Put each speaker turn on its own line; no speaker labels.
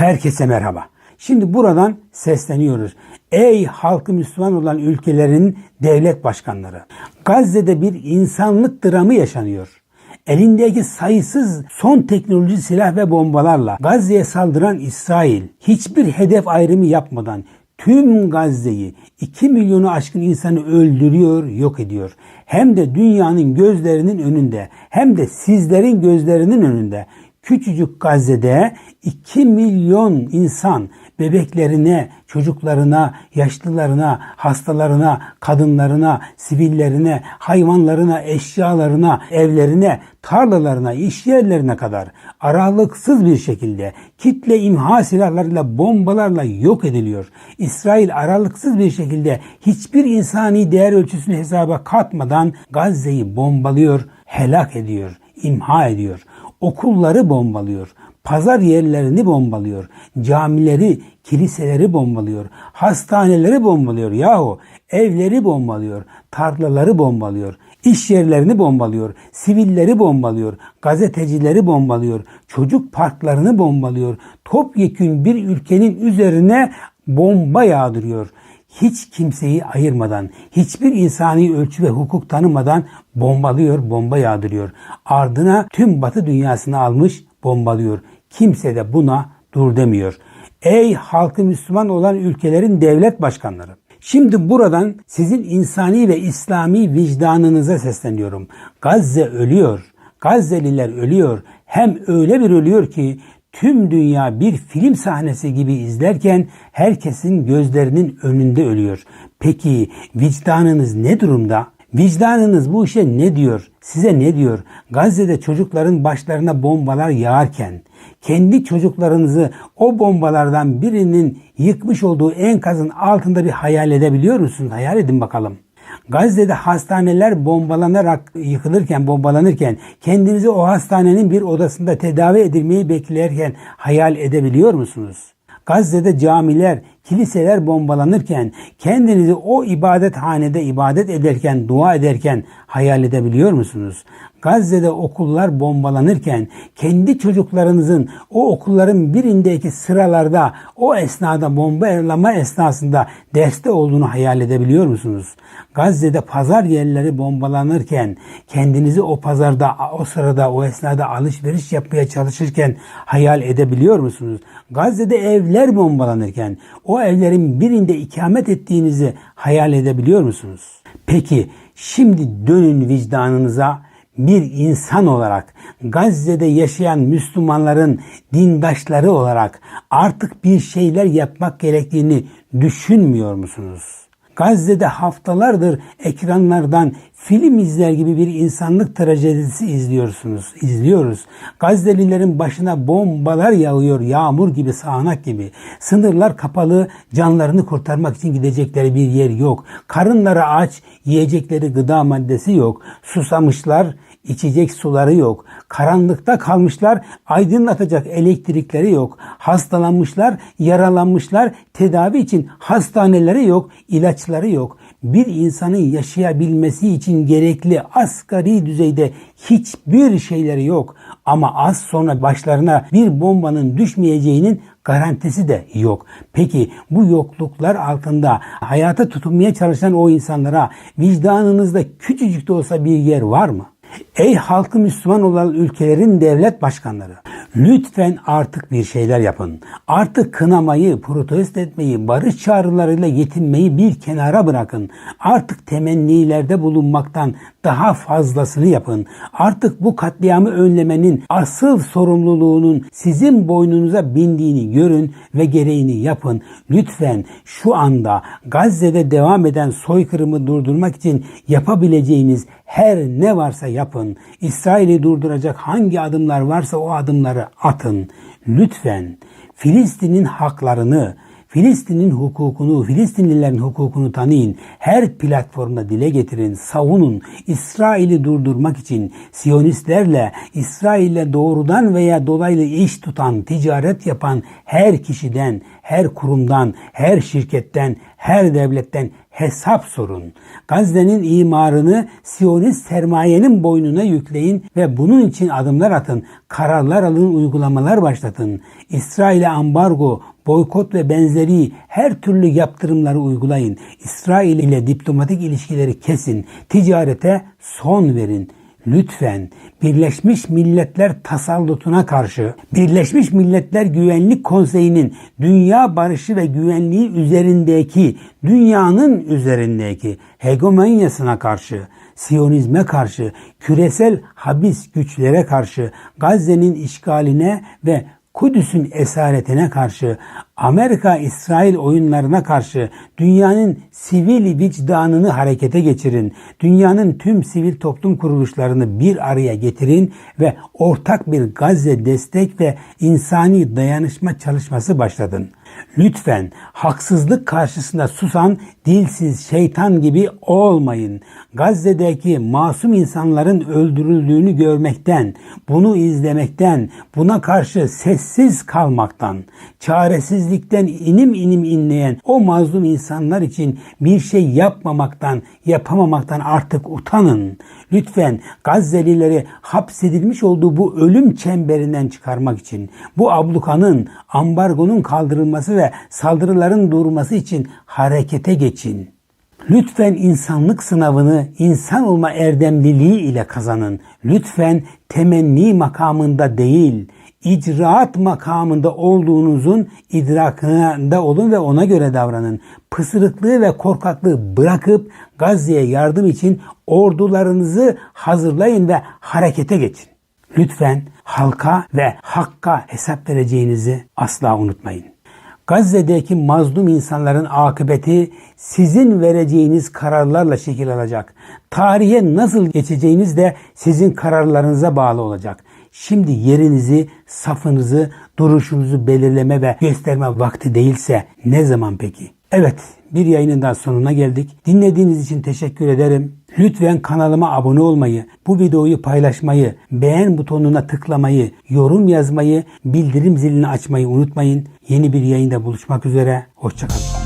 Herkese merhaba. Şimdi buradan sesleniyoruz. Ey halkı Müslüman olan ülkelerin devlet başkanları. Gazze'de bir insanlık dramı yaşanıyor. Elindeki sayısız son teknoloji silah ve bombalarla Gazze'ye saldıran İsrail hiçbir hedef ayrımı yapmadan tüm Gazze'yi 2 milyonu aşkın insanı öldürüyor, yok ediyor. Hem de dünyanın gözlerinin önünde hem de sizlerin gözlerinin önünde küçücük Gazze'de 2 milyon insan bebeklerine, çocuklarına, yaşlılarına, hastalarına, kadınlarına, sivillerine, hayvanlarına, eşyalarına, evlerine, tarlalarına, iş yerlerine kadar aralıksız bir şekilde kitle imha silahlarıyla, bombalarla yok ediliyor. İsrail aralıksız bir şekilde hiçbir insani değer ölçüsünü hesaba katmadan Gazze'yi bombalıyor, helak ediyor, imha ediyor. Okulları bombalıyor. Pazar yerlerini bombalıyor. Camileri, kiliseleri bombalıyor. Hastaneleri bombalıyor yahu. Evleri bombalıyor. Tarlaları bombalıyor. İş yerlerini bombalıyor. Sivilleri bombalıyor. Gazetecileri bombalıyor. Çocuk parklarını bombalıyor. Topyekün bir ülkenin üzerine bomba yağdırıyor hiç kimseyi ayırmadan, hiçbir insani ölçü ve hukuk tanımadan bombalıyor, bomba yağdırıyor. Ardına tüm batı dünyasını almış, bombalıyor. Kimse de buna dur demiyor. Ey halkı Müslüman olan ülkelerin devlet başkanları. Şimdi buradan sizin insani ve İslami vicdanınıza sesleniyorum. Gazze ölüyor. Gazze'liler ölüyor. Hem öyle bir ölüyor ki tüm dünya bir film sahnesi gibi izlerken herkesin gözlerinin önünde ölüyor. Peki vicdanınız ne durumda? Vicdanınız bu işe ne diyor? Size ne diyor? Gazze'de çocukların başlarına bombalar yağarken kendi çocuklarınızı o bombalardan birinin yıkmış olduğu enkazın altında bir hayal edebiliyor musunuz? Hayal edin bakalım. Gazze'de hastaneler bombalanarak yıkılırken, bombalanırken kendinizi o hastanenin bir odasında tedavi edilmeyi beklerken hayal edebiliyor musunuz? Gazze'de camiler, kiliseler bombalanırken kendinizi o ibadethanede ibadet ederken, dua ederken hayal edebiliyor musunuz? Gazze'de okullar bombalanırken kendi çocuklarınızın o okulların birindeki sıralarda o esnada bombalama esnasında derste olduğunu hayal edebiliyor musunuz? Gazze'de pazar yerleri bombalanırken kendinizi o pazarda o sırada o esnada alışveriş yapmaya çalışırken hayal edebiliyor musunuz? Gazze'de evler bombalanırken o evlerin birinde ikamet ettiğinizi hayal edebiliyor musunuz? Peki şimdi dönün vicdanınıza bir insan olarak Gazze'de yaşayan Müslümanların dindaşları olarak artık bir şeyler yapmak gerektiğini düşünmüyor musunuz? Gazze'de haftalardır ekranlardan film izler gibi bir insanlık trajedisi izliyorsunuz, izliyoruz. Gazze'lilerin başına bombalar yağıyor, yağmur gibi, sağanak gibi. Sınırlar kapalı, canlarını kurtarmak için gidecekleri bir yer yok. Karınları aç, yiyecekleri gıda maddesi yok. Susamışlar, içecek suları yok. Karanlıkta kalmışlar, aydınlatacak elektrikleri yok. Hastalanmışlar, yaralanmışlar, tedavi için hastaneleri yok, ilaçları yok. Bir insanın yaşayabilmesi için gerekli asgari düzeyde hiçbir şeyleri yok. Ama az sonra başlarına bir bombanın düşmeyeceğinin garantisi de yok. Peki bu yokluklar altında hayata tutunmaya çalışan o insanlara vicdanınızda küçücük de olsa bir yer var mı? Ey halkı Müslüman olan ülkelerin devlet başkanları, lütfen artık bir şeyler yapın. Artık kınamayı, protesto etmeyi, barış çağrılarıyla yetinmeyi bir kenara bırakın. Artık temennilerde bulunmaktan daha fazlasını yapın. Artık bu katliamı önlemenin asıl sorumluluğunun sizin boynunuza bindiğini görün ve gereğini yapın. Lütfen şu anda Gazze'de devam eden soykırımı durdurmak için yapabileceğiniz her ne varsa yapın. İsrail'i durduracak hangi adımlar varsa o adımları atın. Lütfen Filistin'in haklarını, Filistin'in hukukunu, Filistinlilerin hukukunu tanıyın. Her platformda dile getirin, savunun. İsrail'i durdurmak için Siyonistlerle, İsrail'le doğrudan veya dolaylı iş tutan, ticaret yapan her kişiden, her kurumdan, her şirketten, her devletten hesap sorun. Gazze'nin imarını Siyonist sermayenin boynuna yükleyin ve bunun için adımlar atın. Kararlar alın, uygulamalar başlatın. İsrail'e ambargo, boykot ve benzeri her türlü yaptırımları uygulayın. İsrail ile diplomatik ilişkileri kesin. Ticarete son verin. Lütfen Birleşmiş Milletler tasallutuna karşı Birleşmiş Milletler Güvenlik Konseyi'nin dünya barışı ve güvenliği üzerindeki, dünyanın üzerindeki hegemonyasına karşı, Siyonizme karşı, küresel habis güçlere karşı, Gazze'nin işgaline ve Kudüs'ün esaretine karşı, Amerika-İsrail oyunlarına karşı dünyanın sivil vicdanını harekete geçirin. Dünyanın tüm sivil toplum kuruluşlarını bir araya getirin ve ortak bir Gazze destek ve insani dayanışma çalışması başladın. Lütfen haksızlık karşısında susan dilsiz şeytan gibi olmayın. Gazze'deki masum insanların öldürüldüğünü görmekten, bunu izlemekten, buna karşı sessiz kalmaktan, çaresizlikten inim inim inleyen o mazlum insanlar için bir şey yapmamaktan, yapamamaktan artık utanın. Lütfen Gazze'lileri hapsedilmiş olduğu bu ölüm çemberinden çıkarmak için, bu ablukanın, ambargonun kaldırılması ve saldırıların durması için harekete geçin. Lütfen insanlık sınavını insan olma erdemliliği ile kazanın. Lütfen temenni makamında değil, icraat makamında olduğunuzun idrakında olun ve ona göre davranın. Pısırıklığı ve korkaklığı bırakıp Gazze'ye yardım için ordularınızı hazırlayın ve harekete geçin. Lütfen halka ve hakka hesap vereceğinizi asla unutmayın. Gazze'deki mazlum insanların akıbeti sizin vereceğiniz kararlarla şekil alacak. Tarihe nasıl geçeceğiniz de sizin kararlarınıza bağlı olacak. Şimdi yerinizi, safınızı, duruşunuzu belirleme ve gösterme vakti değilse ne zaman peki? Evet, bir yayının daha sonuna geldik. Dinlediğiniz için teşekkür ederim. Lütfen kanalıma abone olmayı, bu videoyu paylaşmayı, beğen butonuna tıklamayı, yorum yazmayı, bildirim zilini açmayı unutmayın. Yeni bir yayında buluşmak üzere. Hoşçakalın.